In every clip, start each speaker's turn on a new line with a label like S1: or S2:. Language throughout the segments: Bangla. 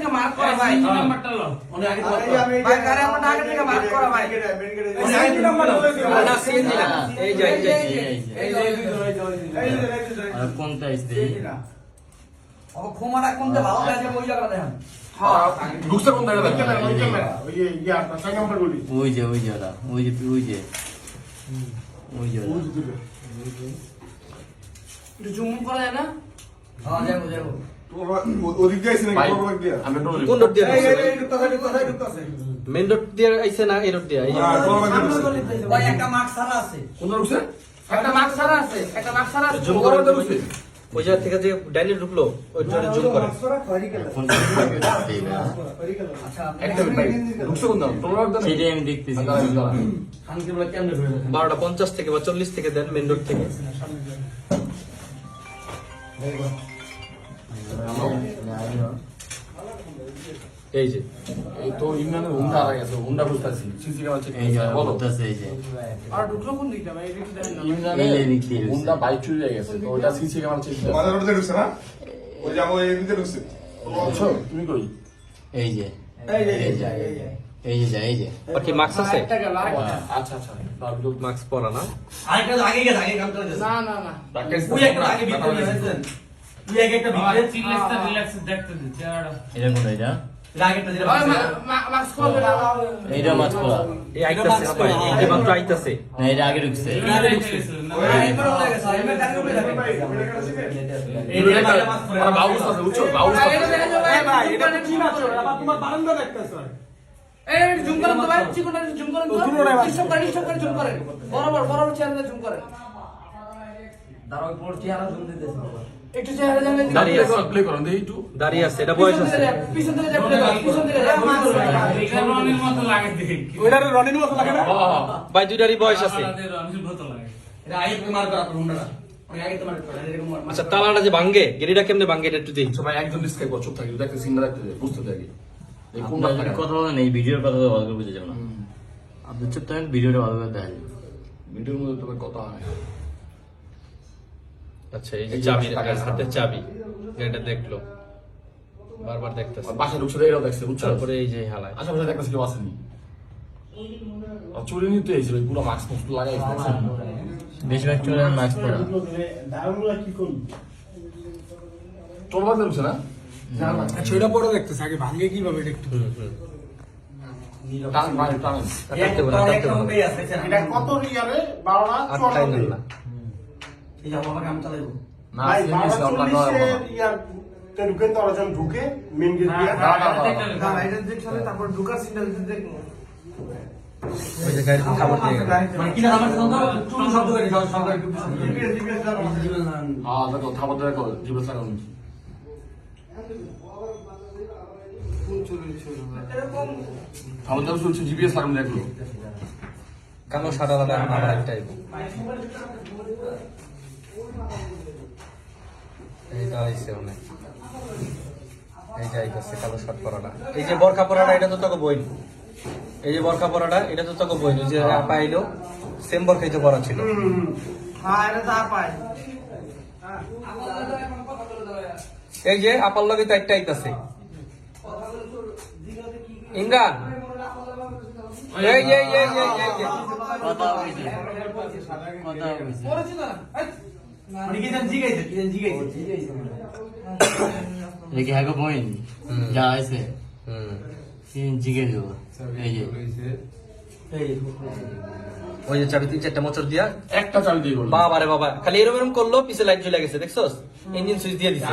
S1: থেকে মার্ক করা ভাই
S2: নাম্বারটা লো
S3: উনি আগে
S1: ভাই গাড়ি আপনার আগে থেকে মার্ক করা ভাই সিএনজি নাম্বার না সিএনজি না এই যে এই যে
S3: এই যে এই যে
S4: আর কোনটা আসছে
S1: ও খুমারা কোনতে ভালো লাগে ওই জায়গা দেখেন
S3: ঢুকছে কোন জায়গা দেখেন
S5: ওই ক্যামেরা ওই যে ইয়া ছয় নম্বর গুলি
S4: ওই যে ওই যে ওই যে ওই যে ওই যে
S1: একটু জুম করা যায় না হ্যাঁ যাব যাব
S5: ওদিক দিয়ে আইছে নাকি
S3: ভাই
S5: বড় দিয়ে
S3: আমি তো
S6: কোন রোড দিয়ে
S1: এই
S6: ঢুকছে
S1: এই ঢুকতাছে ঢুকতাছে ঢুকতাছে
S6: মেন রোড দিয়ে আইছে না এই রোড দিয়ে এই যে-
S5: হ্যাঁ, বড় বাজার ঢুকছে।
S1: ভাই একটা মার্ক সারা আছে
S3: কোন ঢুকছে
S1: একটা মার্ক সারা আছে একটা মার্ক সারা আছে
S6: জুম করে ওই জায়গা থেকে যে ডাইনে ঢুকলো ওই জন্য জুম করে
S1: আচ্ছা
S6: বারোটা পঞ্চাশ থেকে বা চল্লিশ থেকে দেন মেন রোড থেকে এই যে
S3: তো ইমরানের হুন্ডা হারা গেছে হুন্ডা বুঝতেছি সিসি ক্যামেরা চেক
S4: এই
S3: বলো?
S4: এই যে।
S1: আর ঢুকলো কোন দিকটা? ভাই এটা দেখেন না।
S3: ইমরানের হুন্ডা বাইক চুরি হয়ে গেছে তো ওটা সিসি ক্যামেরা চেক
S5: বাজার রোডে ঢুকছে না? ওই যে আমার এই দিকে ঢুকছে।
S3: বুঝছ তুমি কই?
S4: এই যে
S1: এই যে এই যে এই যে
S4: এই যে।
S6: আর কি মার্কস আছে?
S1: একটা গেল
S3: আচ্ছা আচ্ছা। ভিতর
S6: মার্কস পরা না?
S1: আরেকটা আগে আগে কাম করে না না না। ওই একটা আগে ভিতরে তুই আগে একটা
S2: আমার চিল্লাসটা রিল্যাক্স দেখতে দিচ্ছে আর
S4: এটা কোনটা এটা?
S1: আগেরটা দিলে মাস্ক করে
S4: এইটা মাছ খোলা
S6: এই আইতাছে ভাই এই মাত্র আইতাছে।
S4: না এটা আগে ঢুকছে।
S3: ওরা বাবু আছে বুঝছ বাবু। আছে
S1: একটু চেহারা জানলে
S6: দাঁড়িয়ে আছে।
S3: প্লে করুন দেখি একটু।
S6: দাঁড়িয়ে আছে এটা বয়স আছে।
S1: পিছন থেকে যাবে পিছন থেকে
S2: এটা রনির মতো লাগে দেখি।
S6: ভাই দুইটারই বয়স আছে।
S2: রনির মতো লাগে।
S1: এটা আগে মার করা হুন্ডাটা
S6: আচ্ছা তালাটা যে ভাঙ্গে গেরিটা কেমনে ভাঙ্গে এটা একটু দেখি।
S3: সবাই একজন ডিসক্রাইব কর চুপ থাকি দেখতে সিনটা দেখতে দে, বুঝতে থাকি। এই
S4: কথা বলেন এই ভিডিওর কথা ভালো করে বুঝে যাবে না। আপনি চুপ থাকেন ভিডিওটা ভালো করে দেখা যাবে
S3: ভিডিওর মধ্যে তোমার কথা হয়
S6: আচ্ছা এই যে চাবি হাতের চাবি এটা দেখল। বারবার দেখতেছে।
S3: আর বাসায় এরাও দেখছে বুঝছ?
S6: তারপরে এই যে হালায়।
S3: আশেপাশে দেখতেছে কেউ আসেনি। চুরি নিতে এসেছিল পুরো মাস্ক মাস্ক লাগাই দেখছেন?
S4: বেশিরভাগ চলে মাছ পড়া
S3: তোর বাজে ঢুকছে না?
S7: ছয়টা পরে দেখতেছে আগে ভাঙ্গে কীভাবে এটা একটু
S6: হুম হুম।
S3: টান টান টান।
S5: এটা কত ইয়ারে
S6: নেন না।
S1: এই চালাইবো।
S3: না নয়
S5: ঢুকে মেন গেট দিয়ে
S1: এটা তারপর ঢুকার সিনটা দেখব।
S6: ওই যে গাড়ি খাবার দিয়ে গেল।
S1: মানে কিনা আমার শব্দ শব্দ করে
S3: হ্যাঁ দেখো শুনছি জিপিএস লাগানো দেখল
S6: কালো সাদা দাদা আমার একটাই। এইটা আইছে অনেক। এইটা আইতাছে কালো শার্ট পরাটা। এই যে বরখা পরাটা এটা তো তোকে বই এই যে বরখা পরাটা এটা তো তোকে বই যে পাইলো সেম বরখাই তো পরা ছিল।
S1: হ্যাঁ এটা যা পায়।
S6: এই যে আপার লগে তো একটা আইতাছে। ইমরান? এই এই এই এই এই এই।
S4: কথা হয়েছে কথা হয়েছে
S1: না মানে।
S4: দেখি হ্যাঁ পয়েন্ট যা আছে। জিগে দেবো? এই যে।
S6: ওই যে চাবি তিন চারটা মোচর দিয়া।
S3: একটা চাবি দিয়ে করল।
S6: বাবা রে বাবা। খালি এরম এরম করল পিছে লাইট জ্বলে গেছে দেখছস? ইঞ্জিন সুইচ দিয়ে দিছে।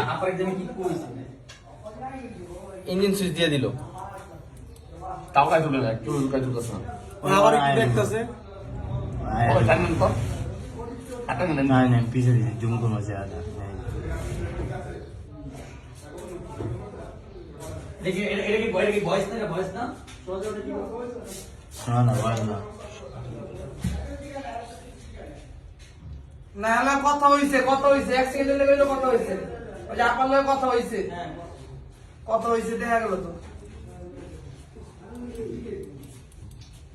S6: ইঞ্জিন সুইচ দিয়ে দিল।
S3: তাও কাজ তুলে দেয় কেউ কাজ তুলতেছে না।
S7: আবার একটু দেখতেছে।
S3: ওই জানেন তো আটা নেন
S4: না না পিছে দিছি জুম
S1: এটা কি কি ভয়েস না না সোজা ওটা কি
S4: না না ভাই না
S1: না না কথা হইছে কথা হইছে। এক সেকেন্ডের কথা হইছে। ওই যে আপনার লগে কথা হইছে। কথা হইছে দেখা গেল তো।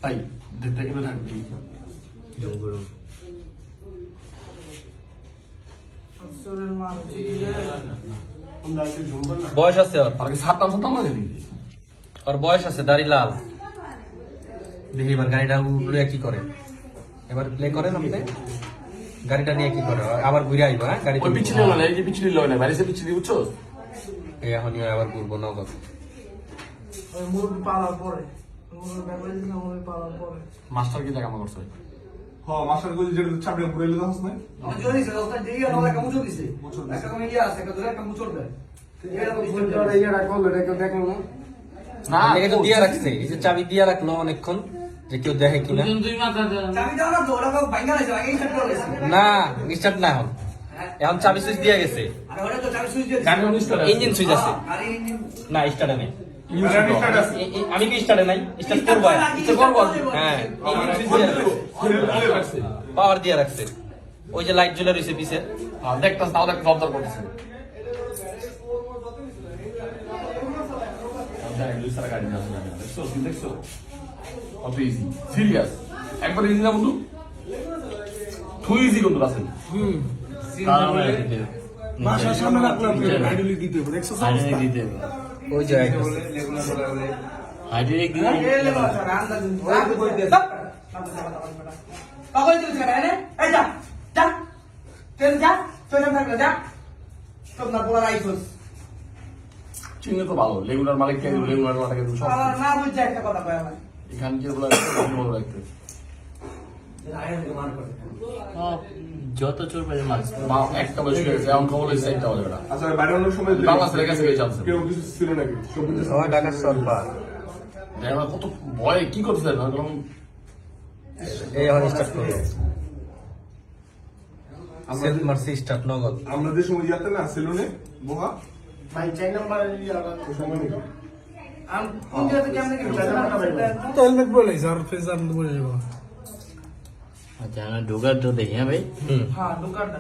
S3: তাই দেখতে গেলে থাকবি
S6: করুন
S1: আসরের মান হচ্ছে কি যে
S5: আমরা একটু ঝুমকো না
S6: বয়স আছে ওর?
S3: আর কি সাতটা সাতটা
S6: ওর বয়স আছে দাড়ি লাল। দেখি এবার গাড়িটা উঠলে কি করে। এবার প্লে করেন আপনি গাড়িটা নিয়ে কি করে? আবার ঘুরে আইবো হ্যাঁ? গাড়ি
S3: লয় না এই যে পিছলি লয় না বাইরে সে পিছলি বুঝছ
S6: এই এখন আবার ঘুরবো নগদ
S1: ওই মুরগি পরে।
S3: মাস্টার কি জায়গা করছে?
S5: হ মাস্টার গুলি যেটা চাপড়ে ঘুরে এলো দাস নাই
S1: আমার জোর দিছে ওটা দিয়ে আমার একটা মুচো দিছে। একটা কমে ইয়া আছে একটা ধরে একটা মুচো দেয়। এটা তো
S7: ইয়েটা করল এটা কেউ দেখল না?
S3: না
S6: এটাকে তো দিয়ে রাখছে। এই যে চাবি দিয়ে রাখল অনেকক্ষণ যে কেউ দেখে কিনা।
S1: চাবি দাও না ভাঙ্গা লাগছে করে
S6: না স্টার্ট না এখন। এখন চাবি সুইচ দিয়ে গেছে।
S1: আর ওটা তো চাবি সুইচ দিয়ে
S3: গাড়ি অনিষ্ট করে
S6: ইঞ্জিন সুইচ আছে। না স্টার্টে নেই। আমি কি স্টার্টে নাই? স্টার্ট করব।
S3: করব
S6: হ্যাঁ ইঞ্জিন সুইচ দিয়ে রাখছে পাওয়ার দিয়ে রাখছে। ওই যে লাইট জ্বলে রয়েছে পিছে।
S3: হ্যাঁ, দেখতাস তাও দেখতে অবজার্ভ করতেছে। সিরিয়াস একবার ইজি না বন্ধু? টু ইজি বন্ধু রাসেল।
S7: বাসার সামনে রাখলাম হাইড্রোলিক দিতে হবে। দেখছ
S4: দিতে হবে।
S6: ওই যে।
S4: দিতে
S1: পাগল তুই ছেড়ে নে এই যা যা। চল যা চল থাকলে যা। সব না বলা রাইছস
S3: চিহ্ন তো ভালো লেগুনার মালিক কে লেগুনার মালিক কে সব
S1: না বুঝছে একটা কথা কয় আমার
S3: এখান কি বলে ভালো রাখতে
S4: যত চোর পাবে মাছ
S3: মা একটা বয়স হয়ে গেছে এমন খবর হয়েছে একটা বলে না
S5: আচ্ছা বাইরে অনেক সময়
S3: বাংলাদেশ রেখে গেছে চান্স
S5: কেউ কিছু ছিল নাকি? সব কিছু
S6: সবাই ঢাকার সরকার
S3: আমরা কত ভয় কি করতেছে? না
S6: এই এখন স্টার্ট করল সেলফ মারছি স্টার্ট নগদ।
S5: আমরা যে সময় ইয়াতে না সেলুনে বোহা
S1: ভাই চাই নাম্বার
S5: ওই সময় নাকি
S1: আম কোন জায়গা থেকে কেমনে কি
S7: তো হেলমেট বলে আর ফেস আর বলে যাব
S4: আচ্ছা আমরা ঢোকার তো দেখি হ্যাঁ ভাই?
S6: হুম
S1: হ্যাঁ দোকানটা